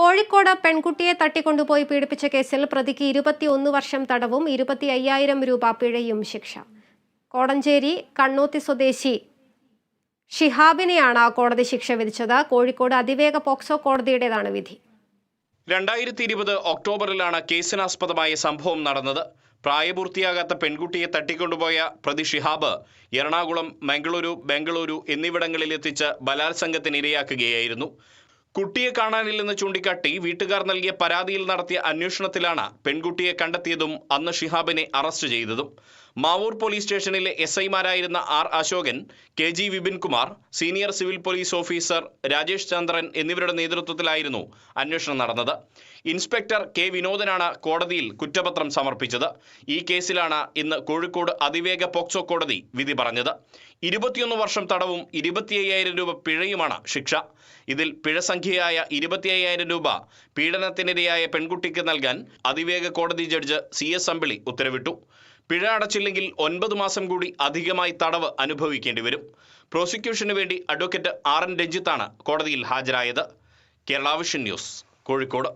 കോഴിക്കോട് പെൺകുട്ടിയെ തട്ടിക്കൊണ്ടുപോയി പീഡിപ്പിച്ച കേസിൽ പ്രതിക്ക് ഇരുപത്തിയൊന്ന് വർഷം തടവും ഇരുപത്തി അയ്യായിരം രൂപ പിഴയും ശിക്ഷ. കോടഞ്ചേരി കണ്ണൂത്തി സ്വദേശി ഷിഹാബിനെയാണ് കോടതി ശിക്ഷ വിധിച്ചത്. കോഴിക്കോട് അതിവേഗ പോക്സോ കോടതിയുടേതാണ് വിധി. രണ്ടായിരത്തി ഇരുപത് ഒക്ടോബറിലാണ് കേസിനാസ്പദമായ സംഭവം നടന്നത്. പ്രായപൂർത്തിയാകാത്ത പെൺകുട്ടിയെ തട്ടിക്കൊണ്ടുപോയ പ്രതി ഷിഹാബ് എറണാകുളം മംഗളൂരു ബംഗളൂരു എന്നിവിടങ്ങളിലെത്തിച്ച് ബലാത്സംഗത്തിനിരയാക്കുകയായിരുന്നു. കുട്ടിയെ കാണാനില്ലെന്ന് ചൂണ്ടിക്കാട്ടി വീട്ടുകാർ നൽകിയ പരാതിയിൽ നടത്തിയ അന്വേഷണത്തിലാണ് പെൺകുട്ടിയെ കണ്ടെത്തിയതും അന്ന് ഷിഹാബിനെ അറസ്റ്റ് ചെയ്തതും. മാവൂർ പോലീസ് സ്റ്റേഷനിലെ S ഐമാരായിരുന്ന R Ashokan K G Vipin Kumar senior civil police officer Rajesh Chandran എന്നിവരുടെ നേതൃത്വത്തിലായിരുന്നു അന്വേഷണം നടന്നത്. ഇൻസ്പെക്ടർ കെ വിനോദനാണ് കോടതിയിൽ കുറ്റപത്രം സമർപ്പിച്ചത്. ഈ കേസിലാണ് ഇന്ന് കോഴിക്കോട് അതിവേഗ പോക്സോ കോടതി വിധി പറഞ്ഞത്. ഇരുപത്തിയൊന്ന് വർഷം തടവും ഇരുപത്തി അയ്യായിരം രൂപ പിഴയുമാണ് ശിക്ഷ. ഇതിൽ പിഴ സംഖ്യയായ ഇരുപത്തി അയ്യായിരം രൂപ പീഡനത്തിനിരയായ പെൺകുട്ടിക്ക് നൽകാൻ അതിവേഗ കോടതി ജഡ്ജ് സി എസ് അമ്പിളി ഉത്തരവിട്ടു. പിഴ അടച്ചില്ലെങ്കിൽ ഒൻപത് മാസം കൂടി അധികമായി തടവ് അനുഭവിക്കേണ്ടി വരും. പ്രോസിക്യൂഷന് വേണ്ടി അഡ്വക്കേറ്റ് ആർ എൻ രഞ്ജിത്താണ് കോടതിയിൽ ഹാജരായത്. കേരളാവിഷൻ ന്യൂസ് കോഴിക്കോട്.